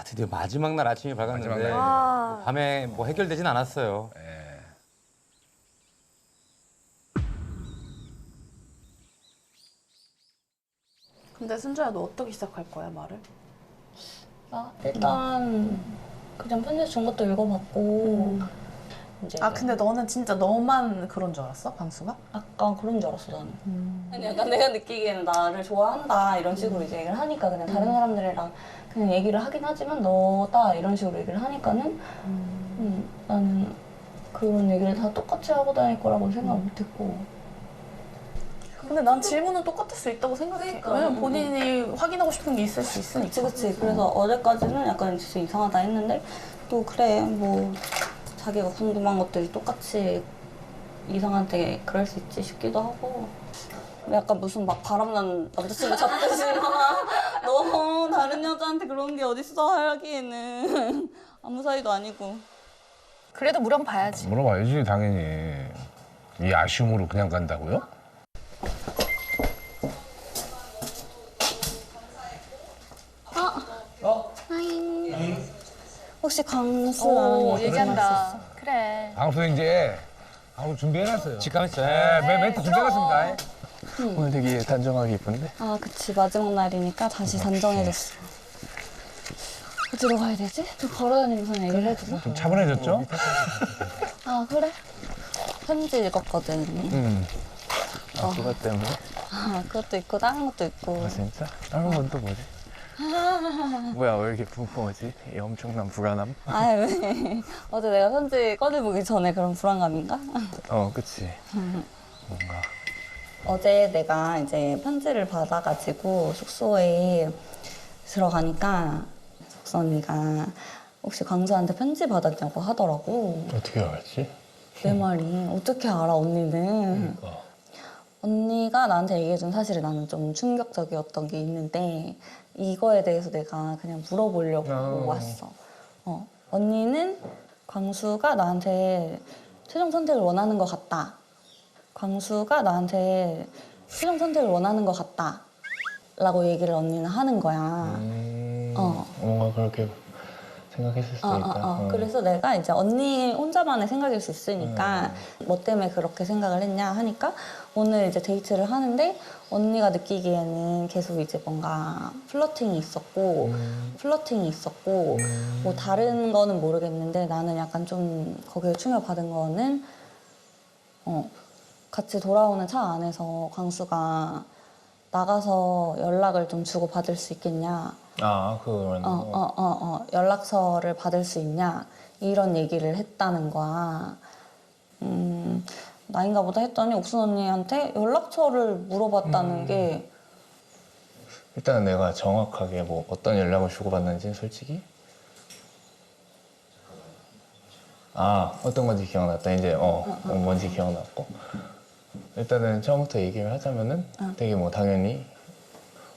아, 드디어 마지막 날 아침이 밝았는데 마지막 날이네요. 아, 밤에 뭐 해결되진 않았어요. 예. 근데 순주야 너 어떻게 시작할 거야 말을? 아, 일단 그냥 편지 준 것도 읽어봤고 이제 아 근데 너는 진짜 너만 그런 줄 알았어 광수가? 약간 그런 줄 알았어 나는. 아니, 약간 내가 느끼기에는 나를 좋아한다 이런 식으로 이제 얘기를 하니까 그냥 다른 사람들이랑 그냥 얘기를 하긴 하지만 너다 이런 식으로 얘기를 하니까는 음, 나는 그런 얘기를 다 똑같이 하고 다닐 거라고 생각 못했고 근데 난 질문은 똑같을 수 있다고 생각해. 그러니까. 왜냐면 본인이 확인하고 싶은 게 있을 수 있으니까. 그치 그치 그래서 어제까지는 약간 진짜 이상하다 했는데 또 그래 뭐 자기가 궁금한 것들이 똑같이 이상한테 그럴 수 있지 싶기도 하고 약간 무슨 막 바람난 남자친구 잡듯이 막 너무 다른 여자한테 그런 게 어딨어 하기에는 아무 사이도 아니고 그래도 물어봐야지. 물어봐야지 당연히. 이 아쉬움으로 그냥 간다고요? 혹시 강수 오, 얘기한다. 그래. 방송 이제 방송 준비해놨어요. 직감했어요. 네, 멘- 멘트 준비해놨습니다. 오늘 되게 단정하게 이쁜데? 아 그치 마지막 날이니까 다시 단정해졌어 어디로 가야 되지? 또 걸어다니면서 얘기를 해주나? 좀 차분해졌죠? 아 그래? 편지 읽었거든 응. 아, 그것 때문에? 아 그것도 있고 다른 것도 있고 아, 진짜? 다른 건 또 뭐지? 뭐야, 왜 이렇게 붕붕하지? 이 엄청난 불안함? 아왜 어제 내가 편지 꺼내보기 전에 그런 불안감인가? 어, 그치. 뭔가. 어제 내가 이제 편지를 받아가지고 숙소에 들어가니까 석수 언니가 혹시 광수한테 편지 받았냐고 하더라고 어떻게 알았지? 내 말이 어떻게 알아 언니는 그러니까. 언니가 나한테 얘기해준 사실이 나는 좀 충격적이었던 게 있는데 이거에 대해서 내가 그냥 물어보려고 아. 왔어. 어, 언니는 광수가 나한테 최종 선택을 원하는 것 같다. 광수가 나한테 최종 선택을 원하는 것 같다. 라고 얘기를 언니는 하는 거야. 음, 어. 뭔가 그렇게 수도 어, 어. 어. 어. 그래서 내가 이제 언니 혼자만의 생각일 수 있으니까 뭐 때문에 그렇게 생각을 했냐 하니까 오늘 이제 데이트를 하는데 언니가 느끼기에는 계속 이제 뭔가 플러팅이 있었고 음. 플러팅이 있었고 음. 뭐 다른 거는 모르겠는데 나는 약간 좀 거기에 충격받은 거는 어 같이 돌아오는 차 안에서 광수가 나가서 연락을 좀 주고 받을 수 있겠냐? 아, 그런 어, 어, 어, 어, 연락처를 받을 수 있냐? 이런 얘기를 했다는 거야. 음, 나인가 보다 했더니 옥순 언니한테 연락처를 물어봤다는 게 일단은 내가 정확하게 뭐 어떤 연락을 주고받는지는 솔직히? 아 어떤 건지 기억났다. 이제 어, 어, 뭔지 기억났고 일단은 처음부터 얘기를 하자면은 되게 뭐 당연히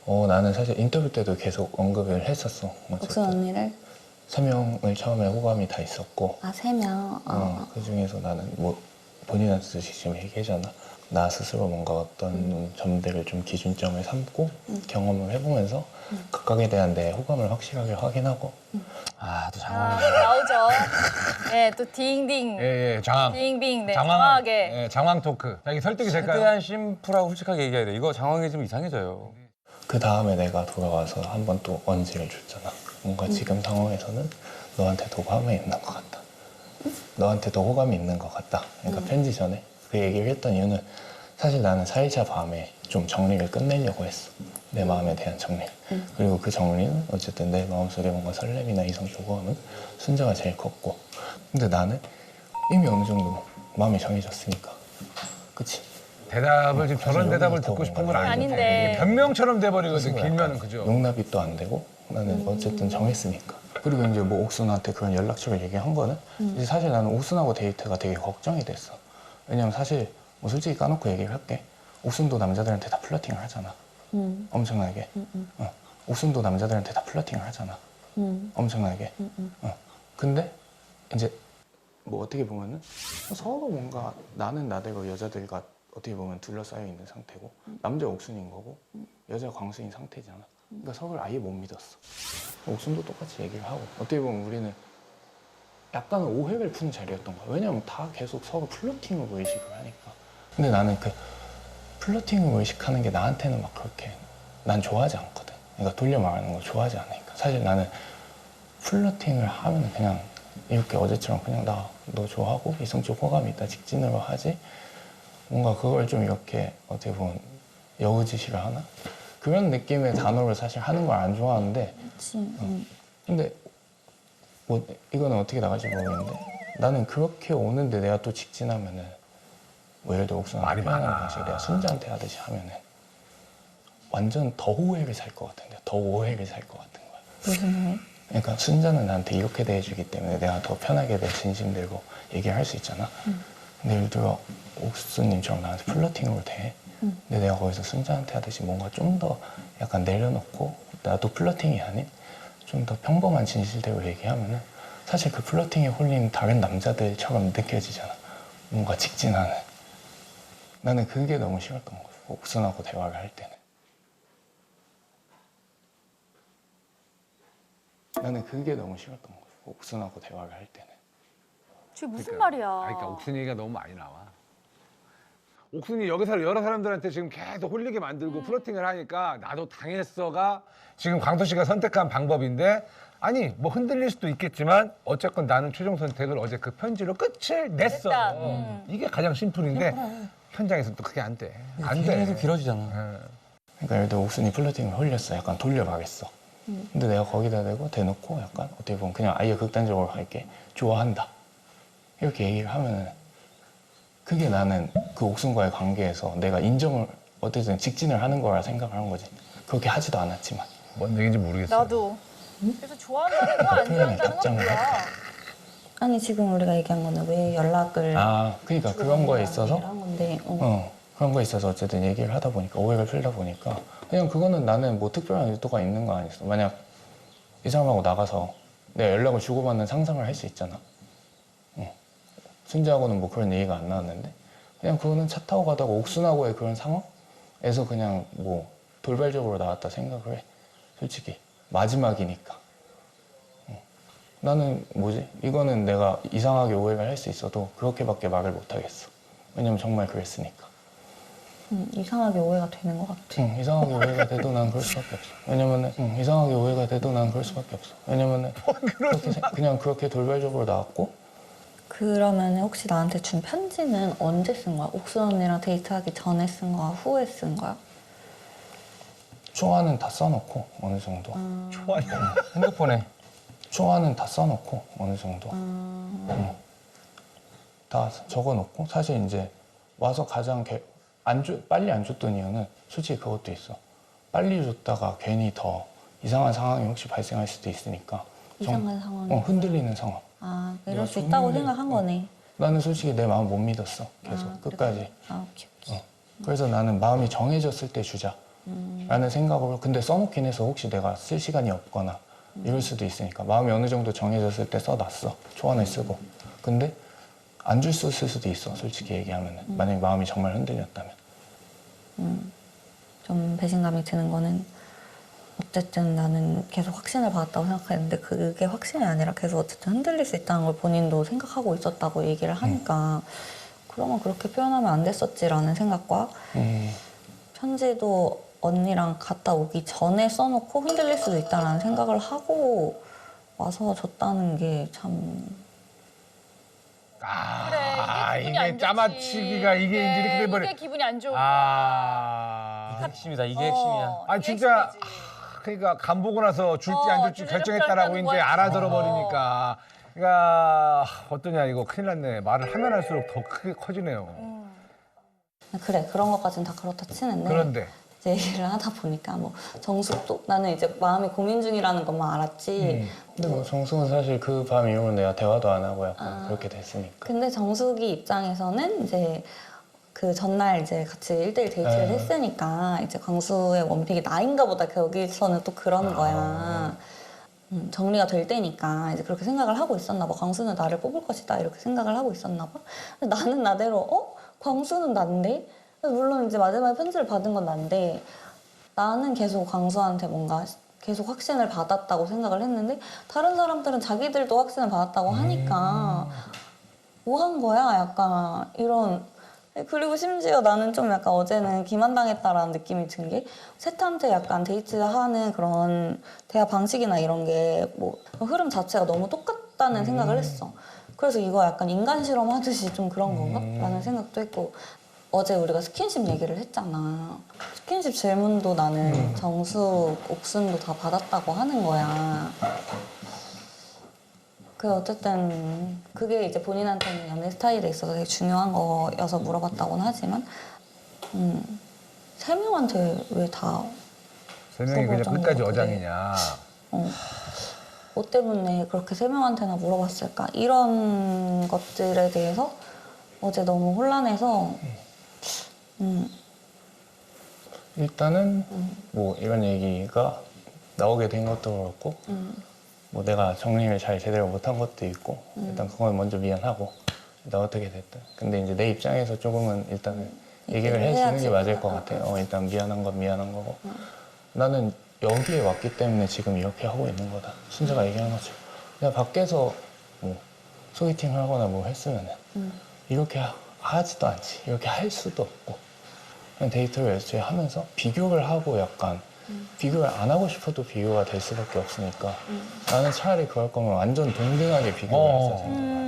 어 나는 사실 인터뷰 때도 계속 언급을 했었어 옥순 어쨌든. 언니를? 세 명을 처음에 호감이 다 있었고. 아 세 명. 어, 어, 그 중에서 나는 뭐 본인한테도 지금 얘기하잖아. 나 스스로 뭔가 어떤 점들을 좀 기준점을 삼고 경험을 해보면서 각각에 대한 내 호감을 확실하게 확인하고 아, 또 아, 장황해. 나오죠. 예, 또 딩딩. 예, 예, 장황. 딩딩. 네, 장황, 장황하게. 예, 장황 토크. 자, 이게 설득이 될까요? 최대한 심플하고 솔직하게 얘기해야 돼. 이거 장황해지면 이상해져요. 그 다음에 내가 돌아와서 한 번 또 언지를 줬잖아. 뭔가 지금 상황에서는 너한테도 호감이 있는 것 같다. 너한테도 호감이 있는 것 같다. 그러니까 편지 전에 그 얘기를 했던 이유는 사실 나는 4일차 밤에 좀 정리를 끝내려고 했어. 내 마음에 대한 정리. 그리고 그 정리는 어쨌든 내 마음속에 뭔가 설렘이나 이성적 호감은 순자가 제일 컸고. 근데 나는 이미 어느 정도 마음이 정해졌으니까. 그치? 대답을 지금 저런 대답을 듣고 더 싶은 건 아닌데. 아닌데. 이게 변명처럼 돼버리거든, 길면은 그죠? 용납이 또 안 되고 나는 어쨌든 정했으니까. 그리고 이제 뭐 옥순한테 그런 연락처를 얘기한 거는 이제 사실 나는 옥순하고 데이트가 되게 걱정이 됐어. 왜냐면 사실 뭐 솔직히 까놓고 얘기를 할게. 옥순도 남자들한테 다 플러팅을 하잖아. 음, 엄청나게. 어. 옥순도 남자들한테 다 플러팅을 하잖아. 음, 엄청나게. 음, 음. 어. 근데 이제 뭐 어떻게 보면은 서로 뭔가 나는 나대로 여자들과 어떻게 보면 둘러싸여 있는 상태고 남자 옥순인 거고 여자 광수인 상태잖아. 그러니까 서로를 아예 못 믿었어. 옥순도 똑같이 얘기를 하고 어떻게 보면 우리는 약간은 오해를 푸는 자리였던 거야. 왜냐면 다 계속 서로 플러팅으로 의식을 하니까. 근데 나는 그 플러팅으로 의식하는 게 나한테는 막 그렇게 난 좋아하지 않거든. 그러니까 돌려 말하는 거 좋아하지 않으니까. 사실 나는 플러팅을 하면 그냥 이렇게 어제처럼 그냥 나 너 좋아하고 이성적 호감이 있다 직진으로 하지 뭔가 그걸 좀 이렇게 어떻게 보면 여우짓이를 하나 그런 느낌의 단어를 사실 하는 걸 안 좋아하는데 그치. 음. 근데 뭐 이거는 어떻게 나갈지 모르겠는데 나는 그렇게 오는데 내가 또 직진하면은 뭐 예를 들어 옥수나 말이 많아. 방식 내가 순자한테 하듯이 하면은 완전 더 오해를 살 것 같은데 더 오해를 살 것 같은 거야. 무슨 말? 그러니까 순자는 나한테 이렇게 대해주기 때문에 내가 더 편하게 내 진심 들고 얘기를 할수 있잖아. 근데 예를 들어 옥수님처럼 나한테 플러팅으로 대. 근데 내가 거기서 순자한테 하듯이 뭔가 좀 더 약간 내려놓고 나도 플러팅이 아닌 좀 더 평범한 진실대로 얘기하면은 사실 그 플러팅에 홀린 다른 남자들처럼 느껴지잖아. 뭔가 직진하는. 나는 그게 너무 싫었던 거야. 옥순하고 대화를 할 때는. 나는 그게 너무 싫었던 거야. 옥순하고 대화를 할 때는. 저게 무슨 그러니까, 말이야? 아니, 그러니까 옥순이 얘기가 너무 많이 나와. 옥순이 여기서 여러 사람들한테 지금 계속 홀리게 만들고 음. 플러팅을 하니까 나도 당했어가 지금 광수 씨가 선택한 방법인데 아니 뭐 흔들릴 수도 있겠지만 어쨌건 나는 최종 선택을 어제 그 편지로 끝을 냈어. 냈다. 음. 이게 가장 심플인데 현장에서 또 그게 안 돼. 안 계속 돼. 길어지잖아. 예. 그러니까 예를 들어 옥순이 플러팅을 홀렸어. 약간 돌려가겠어. 근데 내가 거기다 대고 대놓고 약간 어떻게 보면 그냥 아예 극단적으로 갈게. 좋아한다. 이렇게 얘기를 하면은 그게 나는 그 옥순과의 관계에서 내가 인정을 어쨌든 직진을 하는 거라 생각을 한 거지. 그렇게 하지도 않았지만. 뭔 얘기인지 모르겠어. 나도. 그래서 좋아한다는 거 안 좋아한다는 건 답장을 뭐야? 아니 지금 우리가 얘기한 거는 왜 연락을 아, 그러니까 그런 거에 있어서 얘기를 한 건데 어. 어, 그런 거에 있어서 어쨌든 얘기를 하다 보니까 오해를 풀다 보니까 그냥 그거는 나는 뭐 특별한 의도가 있는 거 아니었어. 만약 이 사람하고 나가서 내가 연락을 주고받는 상상을 할 수 있잖아. 어. 순지하고는 뭐 그런 얘기가 안 나왔는데 그냥 그거는 차 타고 가다가 옥순하고의 그런 상황에서 그냥 뭐 돌발적으로 나왔다 생각을 해. 솔직히 마지막이니까. 어. 나는 뭐지? 이거는 내가 이상하게 오해를 할 수 있어도 그렇게밖에 말을 못 하겠어. 왜냐면 정말 그랬으니까. 음, 이상하게 오해가 되는 것 같아. 응, 이상하게 오해가 돼도 난 그럴 수밖에 없어. 왜냐면은 응, 이상하게 오해가 돼도 난 그럴 수밖에 없어. 왜냐면은 그렇게 생- 그냥 그렇게 돌발적으로 나왔고 그러면 혹시 나한테 준 편지는 언제 쓴 거야? 옥순 언니랑 데이트하기 전에 쓴 거야? 후에 쓴 거야? 초안은 다 써놓고 어느 정도. 초안이 핸드폰에 초안은 다 써놓고 어느 정도. 음, 응. 다 적어놓고 사실 이제 와서 가장 개- 안 줘, 빨리 안 줬던 이유는 솔직히 그것도 있어. 빨리 줬다가 괜히 더 이상한 상황이 혹시 발생할 수도 있으니까. 정- 이상한 상황이. 어, 흔들리는 상황. 아 내가 이럴 수 있다고 생각한 어. 거네. 나는 솔직히 내 마음 못 믿었어. 계속 아, 끝까지. 아 오케이 오케이. 어. 그래서 나는 마음이 정해졌을 때 주자. 음. 라는 생각으로 근데 써놓긴 해서 혹시 내가 쓸 시간이 없거나 이럴 수도 있으니까 마음이 어느 정도 정해졌을 때 써놨어. 초안을 쓰고. 근데 안 줄 수 있을 수도 있어. 솔직히 얘기하면 은 만약에 마음이 정말 흔들렸다면. 좀 배신감이 드는 거는 어쨌든 나는 계속 확신을 받았다고 생각했는데 그게 확신이 아니라 계속 어쨌든 흔들릴 수 있다는 걸 본인도 생각하고 있었다고 얘기를 하니까 그러면 그렇게 표현하면 안 됐었지라는 생각과 음, 편지도 언니랑 갔다 오기 전에 써놓고 흔들릴 수도 있다라는 생각을 하고 와서 줬다는 게 참 아, 그래 이게 이게. 짜맞추기가 이게 이제 이렇게 네, 돼버려. 이게 기분이 안 거야. 아. 이게 핵심이다. 이게 핵심이야. 어, 아 이게 진짜 핵심이지. 그러니까 간 보고 나서 줄지 어, 안 줄지 줄지 결정했다라고 결정하는 이제 거야. 알아들어 버리니까 그러니까 어떠냐 이거 큰일 났네 말을 하면 할수록 더 크게 커지네요 음. 그래 그런 것까지는 다 그렇다 치는데 그런데 이제 얘기를 하다 보니까 뭐 정숙도 나는 이제 마음이 고민 중이라는 것만 알았지 근데 뭐 정숙은 사실 그 밤 이후로 내가 대화도 안 하고 약간 아. 그렇게 됐으니까. 근데 정숙이 입장에서는 이제 그 전날 이제 같이 1대1 데이트를 네. 했으니까 이제 광수의 원픽이 나인가 보다 거기서는 또 그러는 아. 거야. 음, 정리가 될 때니까 이제 그렇게 생각을 하고 있었나 봐. 광수는 나를 뽑을 것이다 이렇게 생각을 하고 있었나 봐. 근데 나는 나대로 어? 광수는 난데? 물론 이제 마지막에 편지를 받은 건 난데 나는 계속 광수한테 뭔가 계속 확신을 받았다고 생각을 했는데 다른 사람들은 자기들도 확신을 받았다고 하니까 뭐 한 거야? 약간 이런 그리고 심지어 나는 좀 약간 어제는 기만당했다라는 느낌이 든게 셋한테 약간 데이트하는 그런 대화 방식이나 이런 게 뭐 흐름 자체가 너무 똑같다는 생각을 했어. 그래서 이거 약간 인간 실험 하듯이 좀 그런 건가? 라는 생각도 했고 어제 우리가 스킨십 얘기를 했잖아. 스킨십 질문도 나는 정수, 옥순도 다 받았다고 하는 거야. 그 어쨌든 그게 이제 본인한테는 연애 스타일에 있어서 되게 중요한 거여서 물어봤다고는 하지만 음, 세 명한테 왜 다 세 명이 그냥 써보자는 끝까지 것들이. 어장이냐. 어, 뭐 때문에 그렇게 세 명한테나 물어봤을까? 이런 것들에 대해서 어제 너무 혼란해서 음, 일단은 뭐 이런 얘기가 나오게 된 것도 그렇고 음, 뭐 내가 정리를 잘 제대로 못한 것도 있고 일단 그건 먼저 미안하고 일단 어떻게 됐든. 근데 이제 내 입장에서 조금은 일단은 얘기를 얘기를 해주는 해야지. 게 맞을 것 같아 어 일단 미안한 건 미안한 거고. 나는 여기에 왔기 때문에 지금 이렇게 하고 있는 거다. 순자가 얘기한 것처럼 내가 밖에서 뭐 소개팅을 하거나 뭐 했으면 은 이렇게 하- 하지도 않지. 이렇게 할 수도 없고. 그냥 데이트를 애초에 하면서 비교를 하고 약간 비교를 안 하고 싶어도 비교가 될 수밖에 없으니까 나는 차라리 그럴 거면 완전 동등하게 비교를 어. 했어 생각해.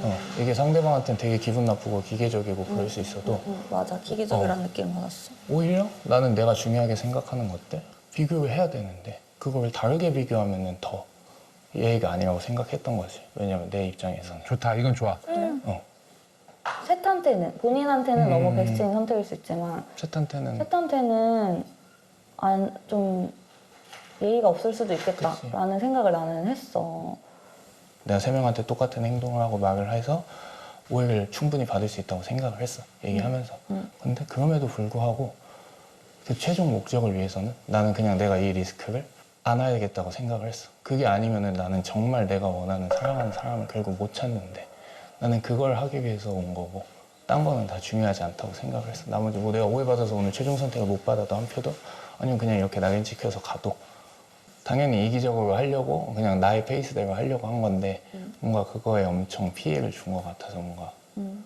어, 이게 상대방한테는 되게 기분 나쁘고 기계적이고 그럴 수 있어도 음, 맞아 기계적이라는 느낌 받았어. 오히려 나는 내가 중요하게 생각하는 것들 비교를 해야 되는데 그걸 다르게 비교하면은 더 예의가 아니라고 생각했던 거지 왜냐면 내 입장에서는 좋다. 이건 좋아. 어, 셋한테는 본인한테는 음. 너무 베스트인 선택일 수 있지만 셋한테는 셋한테는 안 좀 예의가 없을 수도 있겠다라는 생각을 나는 했어. 내가 세 명한테 똑같은 행동을 하고 말을 해서 오해를 충분히 받을 수 있다고 생각을 했어 얘기하면서. 음. 근데 그럼에도 불구하고 그 최종 목적을 위해서는 나는 그냥 내가 이 리스크를 안아야겠다고 생각을 했어. 그게 아니면은 나는 정말 내가 원하는 사랑하는 사람을 결국 못 찾는데 나는 그걸 하기 위해서 온 거고 딴 거는 다 중요하지 않다고 생각을 했어. 나머지 뭐 내가 오해받아서 오늘 최종 선택을 못 받아도 한 표도 아니면 그냥 이렇게 낙인 찍혀서 가도 당연히 이기적으로 하려고 그냥 나의 페이스대로 하려고 한 건데 뭔가 그거에 엄청 피해를 준 것 같아서 뭔가 음.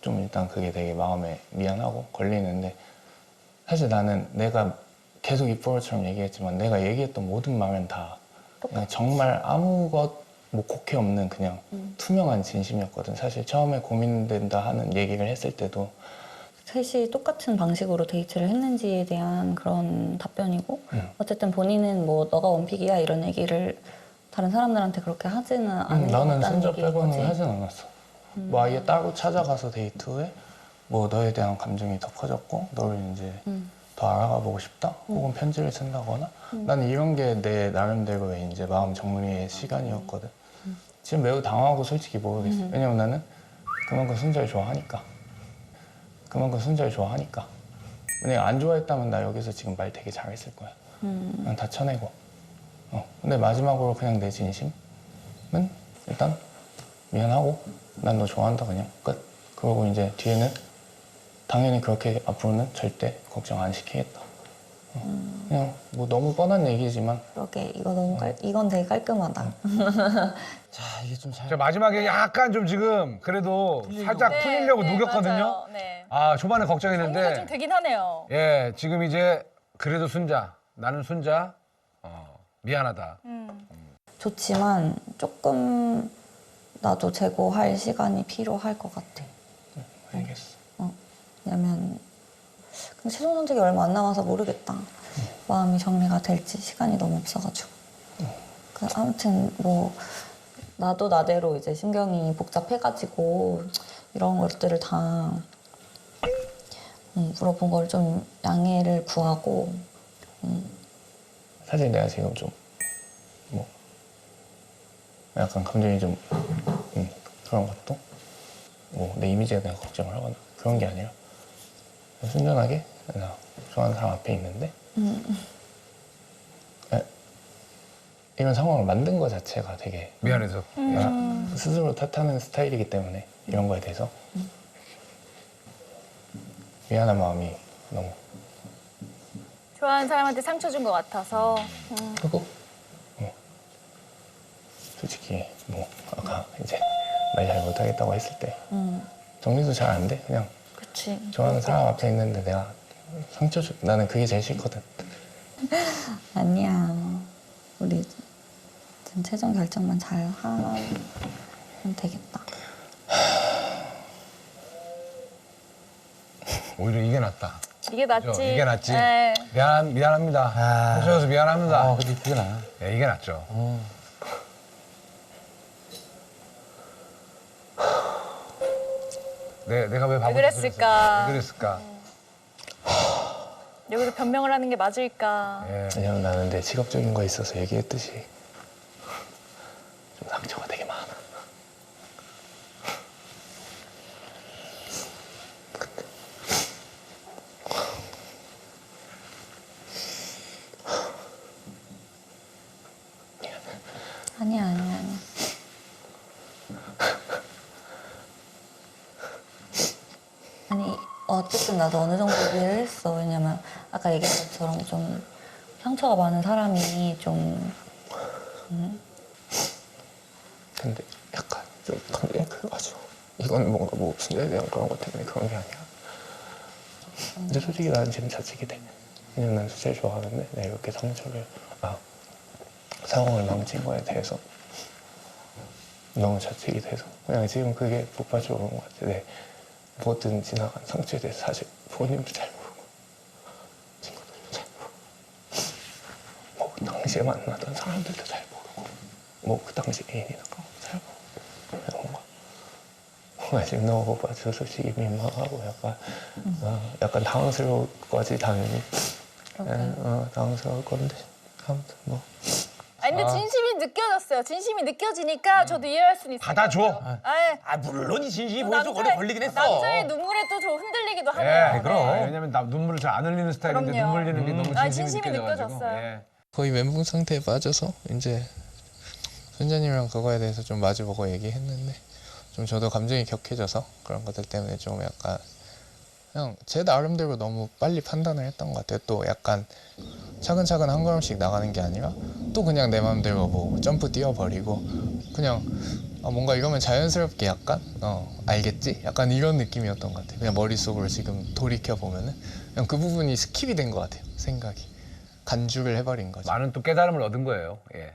좀 일단 그게 되게 마음에 미안하고 걸리는데 사실 나는 내가 계속 이뻐처럼 얘기했지만 내가 얘기했던 모든 말은 다 그냥 정말 아무것 뭐 곡해 없는 그냥 투명한 진심이었거든. 사실 처음에 고민된다 하는 얘기를 했을 때도 셋이 똑같은 방식으로 데이트를 했는지에 대한 그런 답변이고 음. 어쨌든 본인은 뭐 너가 원픽이야 이런 얘기를 다른 사람들한테 그렇게 하지는 음, 않은 것 나는 순자 빼고는 거지. 하진 않았어. 뭐 아예 따로 찾아가서 데이트 후에 뭐 너에 대한 감정이 더 커졌고 너를 이제 음. 더 알아가 보고 싶다 혹은 편지를 쓴다거나 나는 이런 게 내 나름대로의 이제 마음 정리의 시간이었거든. 지금 매우 당황하고 솔직히 모르겠어. 왜냐면 나는 그만큼 순자를 좋아하니까. 그만큼 순자를 좋아하니까. 만약에 안 좋아했다면 나 여기서 지금 말 되게 잘했을 거야. 음. 그냥 다 쳐내고. 어. 근데 마지막으로 그냥 내 진심은 일단 미안하고 난 너 좋아한다 그냥 끝. 그러고 이제 뒤에는 당연히 그렇게 앞으로는 절대 걱정 안 시키겠다. 어. 그냥 뭐 너무 뻔한 얘기지만 그러게 이거 너무 깔, 이건 되게 깔끔하다. 자 이게 좀 잘. 자, 마지막에 약간 좀 지금 그래도 살짝 풀리려고 녹였거든요. 네, 맞아요. 네. 아, 초반에 정리가 좀 걱정했는데. 되긴 하네요. 예, 지금 이제 그래도 순자. 나는 순자. 어, 미안하다. 음. 좋지만 조금 나도 재고할 시간이 필요할 것 같아. 알겠어. 왜냐면 근데 최종 선택이 얼마 안 남아서 모르겠다. 마음이 정리가 될지 시간이 너무 없어가지고. 그 아무튼 뭐 나도 나대로 이제 신경이 복잡해가지고 이런 것들을 다 음, 물어본 걸 좀 양해를 구하고 사실 내가 지금 좀 뭐 약간 감정이 좀 음, 그런 것도 뭐 내 이미지에 대한 걱정을 하거나 그런 게 아니라 순전하게 나 좋아하는 사람 앞에 있는데 에, 이런 상황을 만든 것 자체가 되게 미안해서. 나 스스로 탓하는 스타일이기 때문에 이런 거에 대해서 미안한 마음이 너무 좋아하는 사람한테 상처 준 것 같아서. 음. 그리고 어, 솔직히 뭐 아까 이제 말 잘 못하겠다고 했을 때 음, 정리도 잘 안 돼. 그냥 그치. 좋아하는 사람 앞에 있는데 내가 상처 주 나는 그게 제일 싫거든. 아니야. 우리 지금 최종 결정만 잘 하면 되겠다. 오히려 이게 낫다. 이게 낫지. 그죠? 이게 낫지. 네. 미안 미안합니다. 아. 해줘서 미안합니다. 아, 근데 그게 나. 예, 이게 낫죠. 내, 내가 왜 바보 그랬을까? 왜 그랬을까? 여기서 변명을 하는 게 맞을까? 예. 왜냐면 나는 내 직업적인 거에 있어서 얘기했듯이 좀 상처가 되게 많아. 근데 아니야, 아니야, 아니야. 아니, 어쨌든 나도 어느 정도 이해를 했어. 왜냐면 아까 얘기한 것처럼 좀 상처가 많은 사람이 좀 근데 약간 좀 감정이 그래가지고 이건 뭔가 뭐 순자에 대한 그런 것 때문에 그런 게 아니야. 근데 솔직히 나는 지금 자책이 돼. 왜냐면 난 수제를 좋아하는데 내가 이렇게 상처를 아 상황을 망친 거에 대해서 너무 자책이 돼서 그냥 지금 그게 폭발적으로 온것 같아. 내 뭐든 지나간 상처에 대해서 사실 부모님도 잘 모르고 친구들도 잘 모르고 뭐 당시에 만나던 사람들도 잘 모르고 뭐 그 당시 애인이나 그런 거잘 모르고 그냥 뭔가 뭔가 지금 너무 봐줘 솔직히 민망하고 약간 어, 약간 당황스러울 거지 당연히. 에, 어, 당황스러울 건데 아무튼 뭐. 아니 근데 진심이 느껴졌어요. 진심이 느껴지니까 저도 이해할 수는 있어요. 받아줘. 아, 아, 물론 이 진심이 보여서 걸리, 걸리긴 했어. 남자의 눈물에 또저 흔들리기도 예, 하네요. 그럼. 아, 왜냐면 나 눈물을 잘 안 흘리는 스타일인데 그럼요. 눈물 흘리는 게 음. 너무 아, 진심이, 진심이 느껴져가지고. 느껴졌어요. 예. 거의 멘붕 상태에 빠져서 이제 선자님이랑 그거에 대해서 좀 마주보고 얘기했는데 좀 저도 감정이 격해져서 그런 것들 때문에 좀 약간 그냥 제 나름대로 너무 빨리 판단을 했던 것 같아요. 또 약간 차근차근 한 걸음씩 나가는 게 아니라 또 그냥 내 마음대로 뭐 점프 뛰어버리고 그냥 아, 뭔가 이러면 자연스럽게 약간 어 알겠지? 약간 이런 느낌이었던 것 같아요. 그냥 머릿속으로 지금 돌이켜 보면은 그냥 그 부분이 스킵이 된 것 같아요. 생각이 간주를 해버린 거죠. 많은 또 깨달음을 얻은 거예요. 예.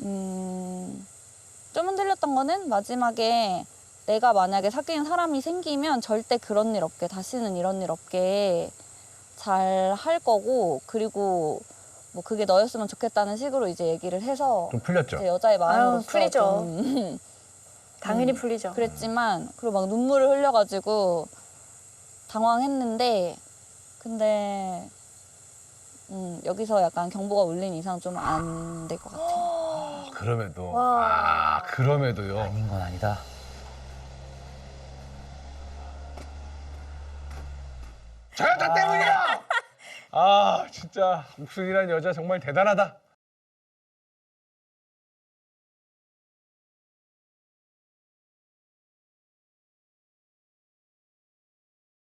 음, 좀 흔들렸던 거는 마지막에 내가 만약에 사귀는 사람이 생기면 절대 그런 일 없게 다시는 이런 일 없게 잘 할 거고 그리고 뭐 그게 너였으면 좋겠다는 식으로 이제 얘기를 해서 좀 풀렸죠. 제 여자의 마음으로서 풀리죠. 좀 당연히 음, 풀리죠. 그랬지만 그리고 막 눈물을 흘려가지고 당황했는데 근데 음, 여기서 약간 경보가 울린 이상 좀 안 될 것 같아요. 그럼에도 와. 아 그럼에도요. 아닌 건 아니다. 저 여자 때문이야. 아 진짜 옥순이라는 여자 정말 대단하다.